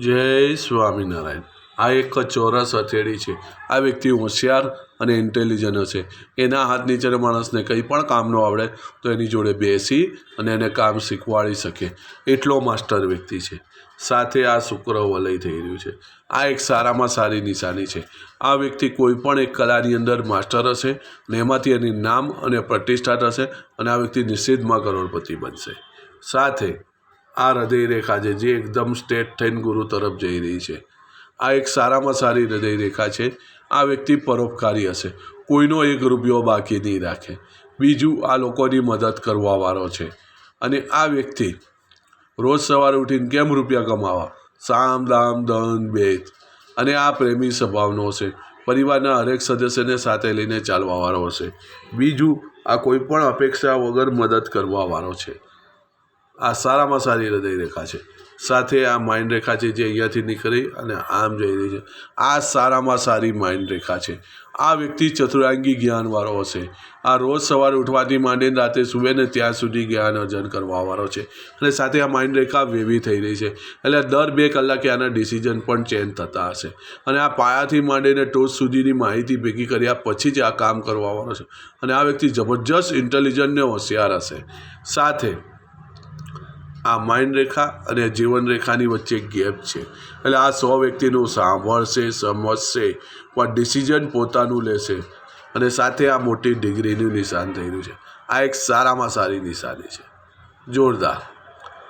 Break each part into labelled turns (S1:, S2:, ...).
S1: જય સ્વામિનારાયણ. આ એક ચોરસ હથેળી છે. આ વ્યક્તિ હોશિયાર અને ઇન્ટેલિજન્ટ હશે એના હાથ નીચેના માણસને કંઈ પણ કામ ન આવડે તો એની જોડે બેસી અને એને કામ શીખવાડી શકે. એટલો માસ્ટર વ્યક્તિ છે. સાથે આ શુક્ર વલય થઈ રહ્યું છે. આ એક સારામાં સારી નિશાની છે. આ વ્યક્તિ કોઈ પણ એક કલાની અંદર માસ્ટર હશે અને એમાંથી એની નામ અને પ્રતિષ્ઠા થશે અને આ વ્યક્તિ નિશ્ચિતમાં કરોડપતિ બનશે. સાથે આ હૃદયરેખા છે, જે એકદમ સ્ટ્રેટ થઈને ગુરુ તરફ જઈ રહી છે. આ એક સારામાં સારી હૃદયરેખા છે. આ વ્યક્તિ પરોપકારી હશે. કોઈનો એક રૂપિયો બાકી નહીં રાખે. બીજું આ લોકોની મદદ કરવાવાળો છે. અને આ વ્યક્તિ રોજ સવારે ઉઠીને કેમ રૂપિયા કમાવા? સામ દામ દન બેત અને આ પ્રેમી સ્વભાવનો હશે. પરિવારના હરેક સદસ્યને સાથે લઈને ચાલવાવાળો હશે. બીજું આ કોઈ પણ અપેક્ષા વગર મદદ કરવાવાળો છે. આ સારામાં સારી હૃદય રેખા છે. સાથે આ માઇન્ડ રેખા છે જે અહીંયાથી નીકળી અને આમ જઈ રહી છે. આ સારામાં સારી માઇન્ડ રેખા છે. આ વ્યક્તિ ચતુરાંગી જ્ઞાનવાળો હશે. આ રોજ સવારે ઉઠવાથી માંડીને રાતે સુવે ને ત્યાં સુધી જ્ઞાન અર્જન કરવાવાળો છે. અને સાથે આ માઇન્ડ રેખા વેવી થઈ રહી છે. એટલે દર બે કલાકે આના ડિસિઝન પણ ચેન્જ થતા હશે. અને આ પાયાથી માંડીને ટોચ સુધીની માહિતી ભેગી કર્યા પછી જ આ કામ કરવાવાળો છે. અને આ વ્યક્તિ જબરજસ્ત ઇન્ટેલિજન્ટ ને હોશિયાર હશે. સાથે આ માઇન્ડ રેખા અને જીવન રેખાની વચ્ચે ગેપ છે. એટલે આ સો વ્યક્તિનું સાંભળશે, સમજશે, પણ ડિસિઝન પોતાનું લેશે અને સાથે આ મોટી ડિગ્રીનું નિશાન રહ્યું છે. આ એક સારામાં સારી નિશાની છે. જોરદાર.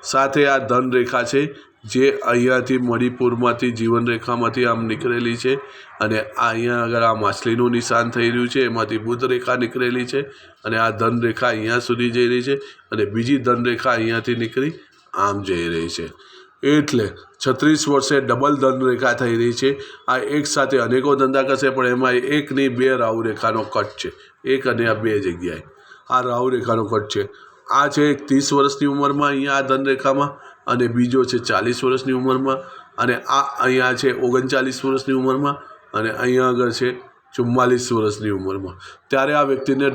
S1: સાથે આ ધન રેખા છે. જે અહીંયાથી મણિપુરમાંથી જીવનરેખામાંથી આમ નીકળેલી છે અને અહીંયા આગળ આ માછલીનું નિશાન થઈ રહ્યું છે, એમાંથી બુધ રેખા નીકળેલી છે અને આ ધનરેખા અહીંયા સુધી જઈ રહી છે અને બીજી ધનરેખા અહીંયાથી નીકળી આમ જઈ રહી છે. એટલે છત્રીસ વર્ષે ડબલ ધનરેખા થઈ રહી છે. આ એક સાથે અનેકો ધંધા કરશે, પણ એમાં એકની બે રાહુ રેખાનો કટ છે. એક અને આ બે જગ્યાએ આ રાહુ રેખાનો કટ છે. આ છે એક ત્રીસ વર્ષની ઉંમરમાં અહીંયા આ ધન રેખામાં અને બીજો છે ચાલીસ વર્ષની ઉંમરમાં અને આ અહીંયા છે ઓગણચાલીસ વર્ષની ઉંમરમાં અને અહીંયા આગળ છે ચુમ્માલીસ વર્ષની ઉંમરમાં. ત્યારે આ વ્યક્તિને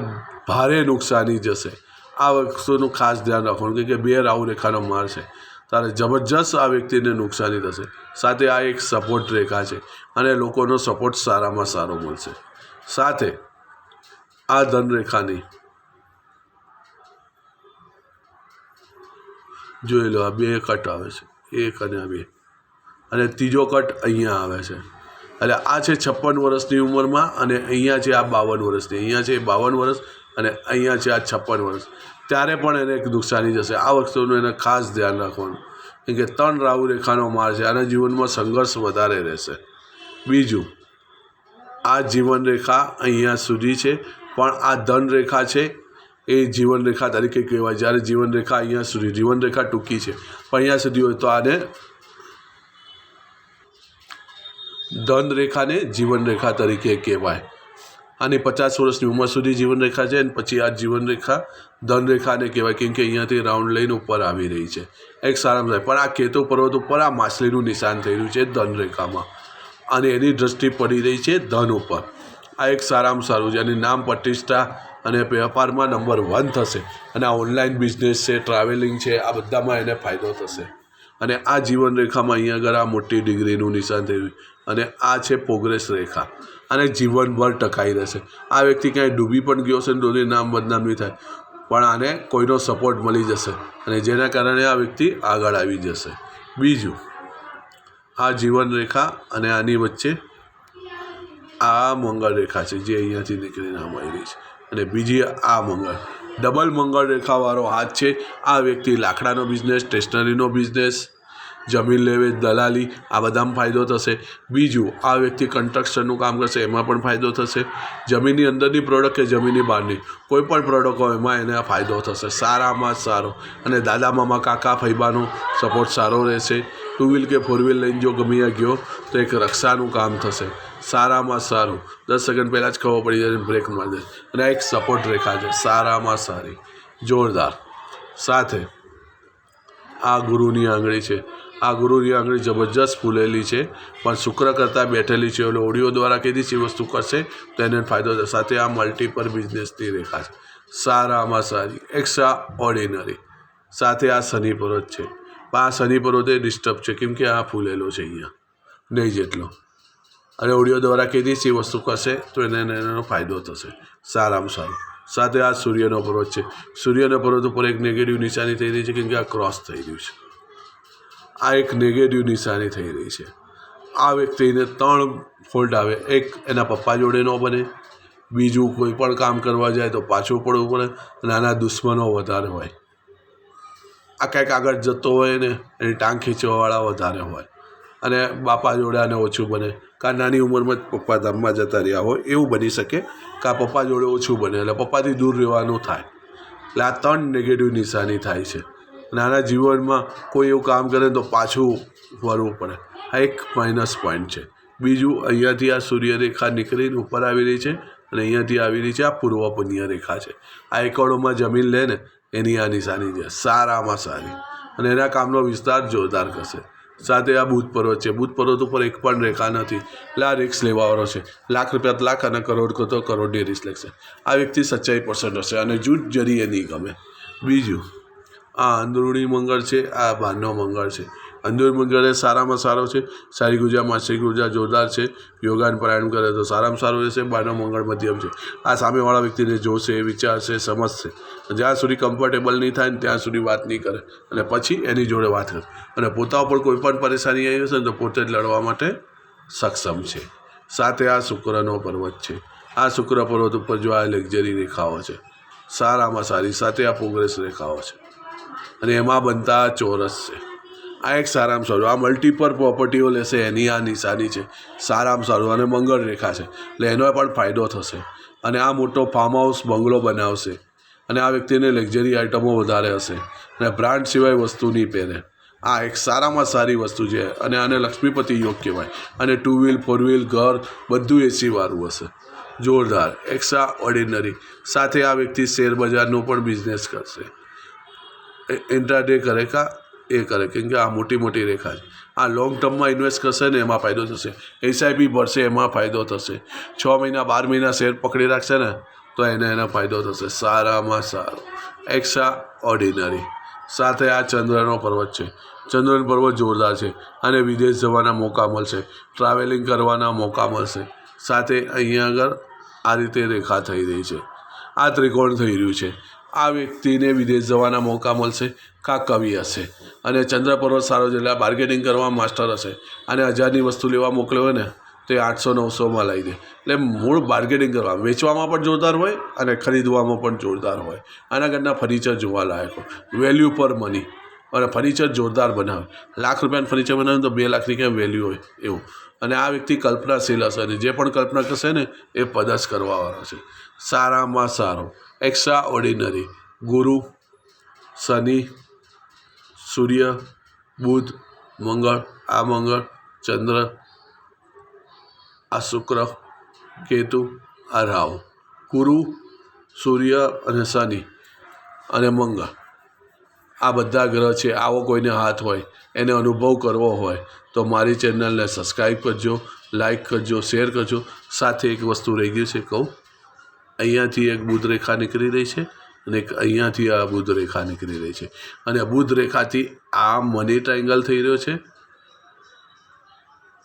S1: ભારે નુકસાની જશે. આ વસ્તુનું ખાસ ધ્યાન રાખવાનું કે બે રાહુ રેખાનો માર છે. ત્યારે જબરજસ્ત આ વ્યક્તિને નુકસાની થશે. સાથે આ એક સપોર્ટ રેખા છે અને લોકોનો સપોર્ટ સારામાં સારો મળશે. સાથે આ ધનરેખાની જોઈ લો, આ બે કટ આવે છે. એક અને આ બે. અને ત્રીજો કટ અહીંયા આવે છે. એટલે આ છે છપ્પન વર્ષની ઉંમરમાં અને અહીંયા છે આ બાવન વર્ષની. અહીંયા છે બાવન વર્ષ અને અહીંયા છે આ છપ્પન વર્ષ. ત્યારે પણ એને એક નુકસાની જશે. આ વસ્તુનું એને ખાસ ધ્યાન રાખવાનું. કેમ કે ત્રણ રાહુ રેખાનો માર છે. આના જીવનમાં સંઘર્ષ વધારે રહેશે. બીજું, આ જીવન રેખા અહીંયા સુધી છે, પણ આ ધન રેખા છે એ જીવન રેખા તરીકે કહેવાય. જ્યારે જીવન રેખા અહીંયા સુધી જીવન રેખા ટૂંકી છે. પણ અહીંયા સુધી હોય તો આને ધન રેખાને જીવન રેખા તરીકે કહેવાય. આની પચાસ વર્ષની ઉંમર સુધી જીવન રેખા છે અને પછી આ જીવન રેખા ધન રેખાને કહેવાય, કેમ કે અહીંયાથી રાઉન્ડ લઈને ઉપર આવી રહી છે. એક સારામાં સારી. પણ આ કેતુ પર્વત ઉપર આ માછલીનું નિશાન થઈ રહ્યું છે ધન રેખામાં અને એની દ્રષ્ટિ પડી રહી છે ધન ઉપર. આ એક સારામાં સારું છે. અને નામ પ્રતિષ્ઠા અને વેપારમાં નંબર વન થશે. અને આ ઓનલાઈન બિઝનેસ છે, ટ્રાવેલિંગ છે, આ બધામાં એને ફાયદો થશે. અને આ જીવન રેખામાં અહીંયા આગળ આ મોટી ડિગ્રીનું નિશાન થયું. અને આ છે પ્રોગ્રેસ રેખા. અને જીવનભર ટકાઈ રહેશે. આ વ્યક્તિ ક્યાંય ડૂબી પણ ગયો છે ને નામ બદનામ થાય. પણ આને કોઈનો સપોર્ટ મળી જશે. અને જેના કારણે આ વ્યક્તિ આગળ આવી જશે. બીજું, આ જીવન રેખા અને આની વચ્ચે આ મંગળ રેખા છે, જે અહીંયાથી નીકળીને આમ આવી રહી છે. અને બીજી આ મંગળ. ડબલ મંગળ રેખાવાળો હાથ છે. આ વ્યક્તિ લાકડાનો બિઝનેસ સ્ટેશનરીનો બિઝનેસ જમીન લેવે, દલાલી, આ બધામાં ફાયદો થશે. બીજું, આ વ્યક્તિ કન્સ્ટ્રક્શનનું કામ કરશે, એમાં પણ ફાયદો થશે. જમીનની અંદરની પ્રોડક્ટ કે જમીનની બહારની? કોઈ પણ પ્રોડક્ટ હોય, એમાં એને ફાયદો થશે. સારામાં સારો. અને દાદા, મામા, કાકા ફૈબાનો સપોર્ટ સારો રહેશે. ટુ વ્હીલ કે ફોર વ્હીલ લઈને જો ગમી ગયો, તો એક રક્ષાનું કામ થશે. સારામાં સારું. દસ સેકન્ડ પહેલાં જ ખબર પડી જાય બ્રેક મારી દે. અને આ એક સપોર્ટ રેખા છે. સારામાં સારી. જોરદાર. સાથે આ ગુરુની આંગળી છે. આ ગુરુની આંગળી જબરજસ્ત ફૂલેલી છે. પણ શુક્ર કરતાં બેઠેલી છે. એટલે ઓડિયો દ્વારા કીધી છે વસ્તુ કરશે, તો એને ફાયદો થશે સાથે આ મલ્ટીપર બિઝનેસની રેખા છે. સારામાં સારી. એક્સ્ટ્રા ઓર્ડિનરી સાથે આ શનિ પર્વત છે. પણ આ શનિ પર્વતે ડિસ્ટર્બ છે. કેમ કે આ ફૂલેલો છે અહીંયા. નહીં જેટલો. અને ઓડિયો દ્વારા છે એ વસ્તુ કરશે તો એને એને ફાયદો થશે. સારામાં સારું. સાથે આ સૂર્યનો પર્વત છે. સૂર્યના પર્વત ઉપર એક નેગેટિવ નિશાની થઈ રહી છે, કેમ કે આ ક્રોસ થઈ રહ્યું છે. આ એક નેગેટિવ નિશાની થઈ રહી છે. આ વ્યક્તિને ત્રણ ફોલ્ટ આવે. એક એના પપ્પા જોડે ન બને. બીજું કોઈ પણ કામ કરવા જાય તો પાછું પડવું પડે. અને આના દુશ્મનો વધારે હોય. આ કંઈક આગળ જતો હોય ને, એની ટાંગ ખીંચવાવાળા વધારે હોય. અને બાપા જોડે આને ઓછું બને. કાં નાની ઉંમરમાં જ પપ્પા ધામમાં જતા રહ્યા હોય, એવું બની શકે કાં પપ્પા જોડે ઓછું બને એટલે પપ્પાથી દૂર રહેવાનું થાય. એટલે આ ત્રણ નેગેટિવ નિશાની થાય છે. નાના જીવનમાં કોઈ એવું કામ કરે તો પાછું વળવું પડે. આ એક માઇનસ પોઈન્ટ છે. બીજું અહીંયાથી આ સૂર્યરેખા નીકળીને ઉપર આવી રહી છે અને અહીંયાથી આવી રહી છે આ પૂર્વ પુણ્ય રેખા છે. આ એકડોમાં જમીન લે ને, એની આ નિશાની છે. સારામાં સારી. અને એના કામનો વિસ્તાર જોરદાર કરશે સાથે આ બુધ પર્વત છે. બુધ પર્વત ઉપર એક પણ રેખા નથી. એટલે આ રિક્સ લેવાવાળો છે. લાખ રૂપિયા લાખ અને કરોડ તો કરોડની રિસ્ક લેશે. આ વ્યક્તિ સચ્ચાઈ પસંદ હશે અને જૂઠ જરીએ નહીં ગમે. બીજું, આ અંદરૂણી મંગળ છે, આ બહારનો મંગળ છે. મંગળ એ સારામાં સારો છે, સારી ઊર્જા માનસિક ઊર્જા જોરદાર છે યોગાન પ્રાણાયામ કરે તો સારામાં સારું રહેશે બહારનો મંગળ મધ્યમ છે. આ સામેવાળા વ્યક્તિને જોશે, વિચારશે, સમજશે. જ્યાં સુધી કમ્ફર્ટેબલ નહીં થાય ને ત્યાં સુધી વાત નહીં કરે. અને પછી એની જોડે વાત કરે. અને પોતા ઉપર કોઈ પણ પરેશાની આવી હશે ને તો પોતે જ લડવા માટે સક્ષમ છે. સાથે આ શુક્રનો પર્વત છે. આ શુક્ર પર્વત ઉપર જો આ લક્ઝરી રેખાઓ છે, સારામાં સારી, સાથે આ પ્રોગ્રેસ રેખાઓ છે. અને એમાં બનતા ચોરસ છે. આ એક સારામાં સારું. આ મલ્ટીપલ પ્રોપર્ટીઓ લેશે, એની આ નિશાની છે. સારામાં સારું અને મંગળ રેખા છે. એટલે એનો પણ ફાયદો થશે. અને આ મોટો ફાર્મ હાઉસ બંગલો બનાવશે. અને આ વ્યક્તિને લક્ઝરી આઇટમો વધારે હશે. અને બ્રાન્ડ સિવાય વસ્તુ નહીં પહેરે. આ એક સારામાં સારી વસ્તુ છે. અને આને લક્ષ્મીપતિ યોગ કહેવાય. અને ટુ વ્હીલ ફોર વ્હીલ ઘર, બધું એસીવાળું હશે. જોરદાર એક્સ્ટ્રા ઓર્ડિનરી સાથે આ વ્યક્તિ શેર બજારનો પણ બિઝનેસ કરશે. ઇન્ટ્રાડે કરે કા? એ કરે, કેમ કે આ મોટી મોટી રેખા છે. આ લોંગ ટર્મમાં ઇન્વેસ્ટ કરશે ને એમાં ફાયદો થશે. એસઆઈપી ભરશે, એમાં ફાયદો થશે. છ મહિના, બાર મહિના શેર પકડી રાખશે ને, તો એને એનો ફાયદો થશે. સારામાં સારો. એક્સ્ટ્રા ઓર્ડિનરી સાથે આ ચંદ્રનો પર્વત છે. ચંદ્રનો પર્વત જોરદાર છે અને વિદેશ જવાના મોકા મળશે. ટ્રાવેલિંગ કરવાના મોકા મળશે. સાથે અહીંયા આગળ આ રીતે રેખા થઈ રહી છે. આ ત્રિકોણ થઈ રહ્યું છે. આ વ્યક્તિને વિદેશ જવાના મોકા મળશે, કાં કવિ હશે? અને ચંદ્ર પર્વત સારો છે એટલે બાર્ગેનિંગ કરવા માસ્ટર હશે અને હજારની વસ્તુ લેવા મોકલ્યો હોય ને, તો એ આઠસો નવસોમાં લાવી દે એટલે મૂળ બાર્ગેનિંગ કરવા. વેચવામાં પણ જોરદાર હોય અને ખરીદવામાં પણ જોરદાર હોય. આના કરતાં ફર્નિચર જોવા લાયક હોય. વેલ્યુ પર મની અને ફર્નિચર જોરદાર બનાવે. લાખ રૂપિયાનું ફર્નિચર બનાવે તો બે લાખની કેમ વેલ્યુ હોય? એવું. અને આ વ્યક્તિ કલ્પનાશીલ હશે અને જે પણ કલ્પના કરશે ને, એ પદસ કરવાવાળો છે. સારામાં સારો. એક્સ્ટ્રા ઓર્ડિનરી ગુરુ, શનિ, સૂર્ય, બુધ, મંગળ, આ મંગળ, ચંદ્ર, આ શુક્ર, કેતુ, આ રાહુ. ગુરુ, સૂર્ય અને શનિ અને મંગળ. આ બધા ગ્રહ છે, આવો કોઈને હાથ હોય, એને અનુભવ કરવો હોય, તો મારી ચેનલને સબસ્ક્રાઈબ કરજો લાઇક કરજો શેર કરજો. સાથે એક વસ્તુ રહી ગઈ છે કહું. અહીંયાથી એક બુધ રેખા નીકળી રહી છે અને એક અહીંયાથી આ બુધ રેખા નીકળી રહી છે. અને બુધ રેખાથી આ મની ટ્રાયંગલ થઈ રહ્યો છે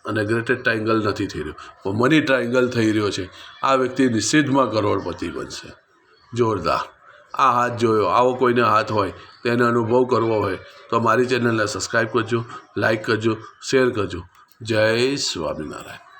S1: અને ગ્રેટેડ ટ્રાયંગલ નથી થઈ રહ્યો. પણ મની ટ્રાયંગલ થઈ રહ્યો છે. આ વ્યક્તિ નિશ્ચિતમાં કરોડપતિ બનશે. જોરદાર. આ હાથ જોયો, આવો કોઈને હાથ હોય, તેને અનુભવ કરવો હોય, તો મારી ચેનલને સબસ્ક્રાઈબ કરજો લાઈક કરજો શેર કરજો. જય સ્વામિનારાયણ.